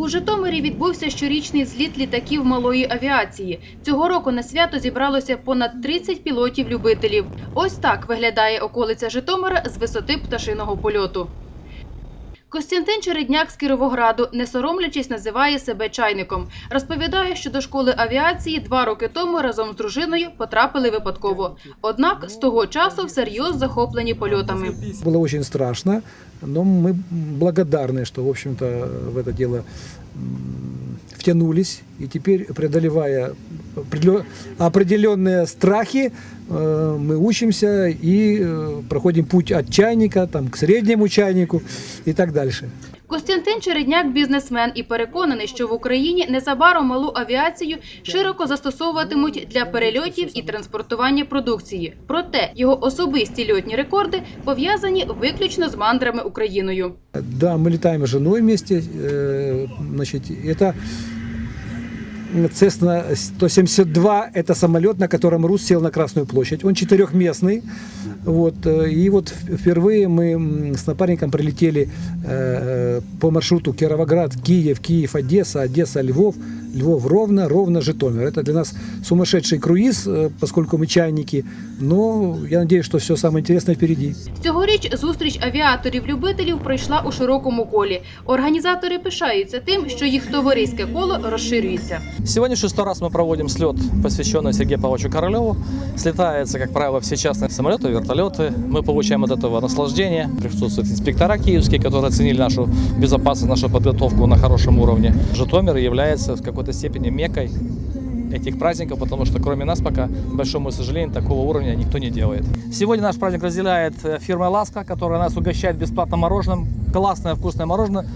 У Житомирі відбувся щорічний зліт літаків малої авіації. Цього року на свято зібралося понад 30 пілотів-любителів. Ось так виглядає околиця Житомира з висоти пташиного польоту. Костянтин Чередняк з Кіровограду, не соромлячись, називає себе чайником. Розповідає, що до школи авіації два роки тому разом з дружиною потрапили випадково. Однак з того часу всерйоз захоплені польотами. Было очень страшно, но мы благодарны, что, в общем-то, в это дело м, втянулись. И теперь, преодолевая определё- определенные страхи, э, мы учимся и э, проходим путь от чайника там, к среднему чайнику и так дальше. Костянтин Чередняк – бізнесмен і переконаний, що в Україні незабаром малу авіацію широко застосовуватимуть для перельотів і транспортування продукції. Проте його особисті льотні рекорди пов'язані виключно з мандрами Україною. Да, мы летаем с женой вместе. э, Значит, это Cessna 172 – это самолет, на котором Рус сел на Красную площадь. Он четырехместный. Вот, э, и вот в- впервые мы м, с напарником прилетели э, по маршруту Кировоград, Киев, Киев, Одесса, Одесса, Львов, Львов, Ровно, Ровно, Житомир. Это для нас сумасшедший круиз, э, поскольку мы чайники. Но я надеюсь, что все самое интересное впереди. Цьогоріч зустріч авіаторів-любителів пройшла у широкому колі. Організатори пишаються тим, що їх товариське коло розширюється. Сегодня шестой раз мы проводим слет, посвященный Сергею Павловичу Королеву. Слетаются, как правило, все частные самолеты, вертолеты. Мы получаем от этого наслаждение. Присутствуют инспектора киевские, которые оценили нашу безопасность, нашу подготовку на хорошем уровне. Житомир является в какой-то степени мекой этих праздников, потому что кроме нас пока, к большому сожалению, такого уровня никто не делает. Сегодня наш праздник разделяет э, фирма «Ласка», которая нас угощает бесплатно мороженым. Классное вкусное мороженое.